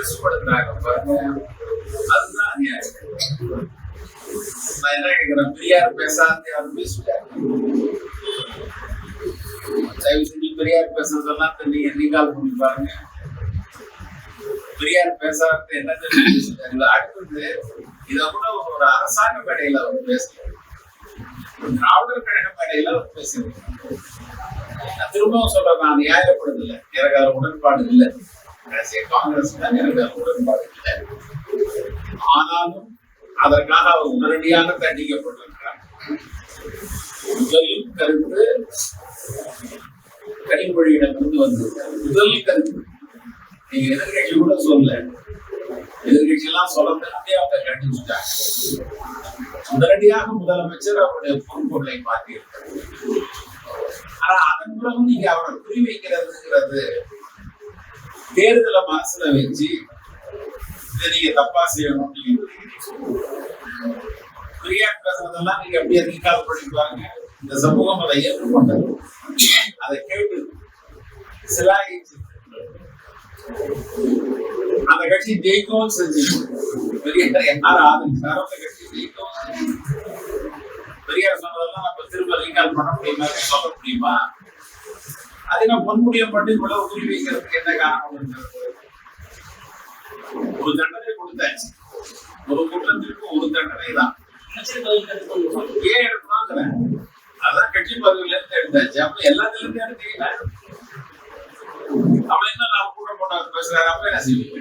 பெருசுபடுத்துறாங்க பாருங்க அதுதான் நியாயம் நான் என்ன கேட்கிறேன் பெரியார் பேசாத யாரும் பேசுவாங்க தயவு செஞ்சு பெரியார் பேசுறதெல்லாம் தண்ணி ரீகால் பண்ணி பாருங்க பெரியார் பேசாத என்ன தெரிஞ்சு அடுத்தது இதை கூட ஒரு அரசாங்க மேடையில அவர் பேசல திராவிடர் கழக மேடையில அவர் பேசுறாரு நான் திரும்பவும் சொல்றேன் நான் நியாயப்படுதல எனக்கு அதுல உடன்பாடு இல்லை காங்கிரஸ் தான் எனக்கு உடன்பாடு இல்லை ஆனாலும் அதற்காக அவர் உடனடியாக தண்டிக்கப்பட்டிருக்கிறார். முதல் கருத்து கனிமொழியிடம் இருந்து வந்தது முதல் கருத்து நீங்க எதிர்கட்சி கூட சொல்ல எதிர்கட்சி எல்லாம் சொல்லத்தே அவங்க கண்டிச்சுட்டாங்க உடனடியாக முதலமைச்சர் அவருடைய பொறுப்புகளை மாற்றியிருக்கார் ஆனா அதன் பிறகு நீங்க அவரை குறிவைக்கிறதுங்கிறது தேர்தலை மனசுல வச்சு இதை நீங்க தப்பா செய்யணும் நீங்க பெரியார் பேசுறதெல்லாம் நீங்க அப்படியே ரீகால் பண்ணி இந்த சமூகம் அதை ஏற்றுக்கொண்டது. அதை கேட்டு சிலாயிச்சு. அந்த கட்சி ஜெயிக்கவும் செஞ்சு. பெரியார் யார் ஆதரிச்சாரோ அந்த கட்சி ஜெயிக்கவும் செஞ்சு. பெரியார் சொன்னதெல்லாம் நம்ம திரும்ப ரீகால் பண்ண முடியுமா? சொல்ல முடியுமா? அதை நான் பொன்முடியம் பண்ணி இவ்வளவு குறி வைக்கிறதுக்கு என்ன காரணம் ஒரு தண்டனை கொடுத்தாச்சு. ஒரு குற்றத்திற்கு ஒரு தண்டனை தான் ஏன் எடுக்கணுங்கிறேன் அதான் கட்சி பதவியில இருந்து எடுத்தாச்சு. அப்ப எல்லாத்துல இருந்து எடுத்தீங்கன்னா அவன் என்ன நான் கூட போட்டு பேசுறாரு அப்ப என்ன செய்வீங்க